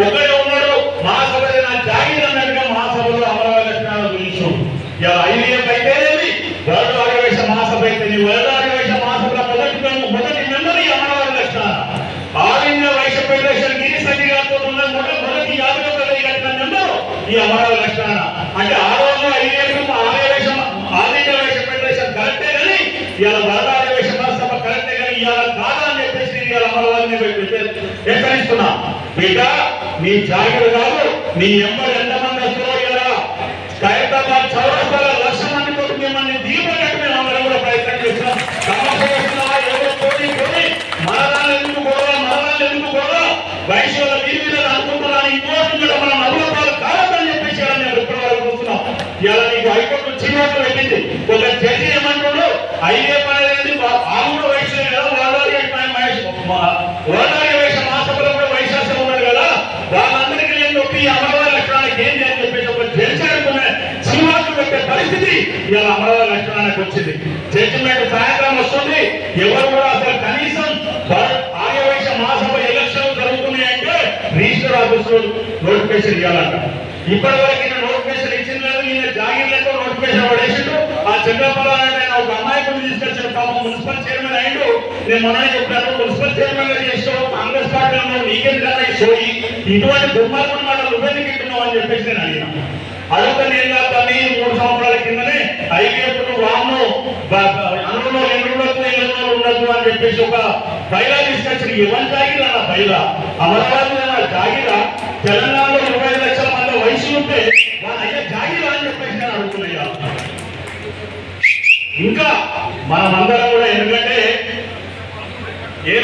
ఒకడే ఉన్నాడు మహాసభ నా జాగీర్ అన్నట్టుగా మహాసభలో అమరావతి లక్షణాల గురించి. ఇలా ఐవీఎఫ్ అయితేనేది వరల్డ్ ఆర్యవేశ మహాసభ అయితే వరల్డ్ ఆర్యవేశ మహాసభలో మొదటి మొదటి మెంబర్ అమరావతి లక్షణాల. All India Vaishya federation Giri Sandhi గారితో ఉన్న మొదటి మొదటి యాదవ ప్రజలు కట్టిన మెంబర్ ఈ అమరావతి లక్షణాల అంటే ఆ రోజు IVF Aryavysya All India Vysya Federation కరెక్టే కానీ ఇవాళ వరల్డ్ ఆర్యవేశ మహాసభ కరెక్టే కానీ ఇవాళ కాదని చెప్పేసి ఇవాళ అమరావతిని హెచ్చరిస్తున్నా. బిడ్డ నీ జాగ్రత్త కాదు నీ ఎంబడి ఎంతమంది వస్తున్నారో ఇలా ఖైరతాబాద్ చౌరస్తాల లక్ష మంది తోటి మిమ్మల్ని దీపగట్టు మేము అందరం కూడా ప్రయత్నం చేస్తున్నాం. సమస్య చేస్తున్నావా ఏదో పోటీ పోటీ మరణాలు ఎందుకు గొడవ మరణాలు ఎందుకు గొడవ వైశ్యుల మీద అనుకుంటున్నాను ఇంకోటి కూడా మన నవ్వులపాలు కాదని చెప్పేసి ఇలా ఇప్పటి వరకు చూస్తున్నాం. ఇలా నీకు హైకోర్టు చిన్నట్లు పెట్టింది. ఒక జడ్జి ఏమంటున్నాడు అయ్యే అనేది ఆవుడు వైశ్యులు కదా వాళ్ళ ఓటారి వేష మాసంలో కూడా వైశాస్యం ఉన్నారు కదా వాళ్ళందరికీ నేను నొప్పి ఈ అమరవారి లక్షణానికి ఏంటి అని చెప్పేసి ఒక జడ్జి అనుకునే సినిమాకు పెట్టే పరిస్థితి ఇలా అమరావతి లక్షణానికి వచ్చింది. జడ్జిమెంట్ సాయంత్రం వస్తుంది. ఎవరు కూడా అసలు కనీసం ఆర్యవైశ్య మహాసభ ఎలక్షన్ జరుగుతున్నాయంటే రిజిస్టర్ ఆఫీస్ నోటిఫికేషన్ ఇవ్వాలంట. ఇప్పటి వరకు నోటిఫికేషన్ ఇచ్చిన లేదు ఈయన జాగీర్లతో నోటిఫికేషన్ పడేసిండు ఆ చంద్రపరాయణ ఆయన ఒక అమాయకుడిని తీసుకొచ్చిన పాపం మున్సిపల్ చైర్మన్ అయ్యిండు నేను మొన్న చెప్పాను మున్సిపల్ చైర్మన్గా చేసావు కాంగ్రెస్ పార్టీలో ఉన్నావు, నీకేం సోయి ఇటువంటి దుర్మార్గం మాట నువ్వెందుకు అని చెప్పేసి నేను అడిగిన. అదొక నేను కాదు మూడు ఇళ్ళలో అని చెప్పేసి ఒక బయలా తీసుకొచ్చిన ఎవరి జాగిరా నా బయలా అమరావతి నా జాగిరా? తెలంగాణలో ఇరవై లక్షల మంది వయసు ఉంటే వాళ్ళ అయ్యా జాగిరా అని చెప్పేసి నేను అడుగుతున్నాయ్యా. ఇంకా మనమందరం కూడా ఎందుకంటే ఏ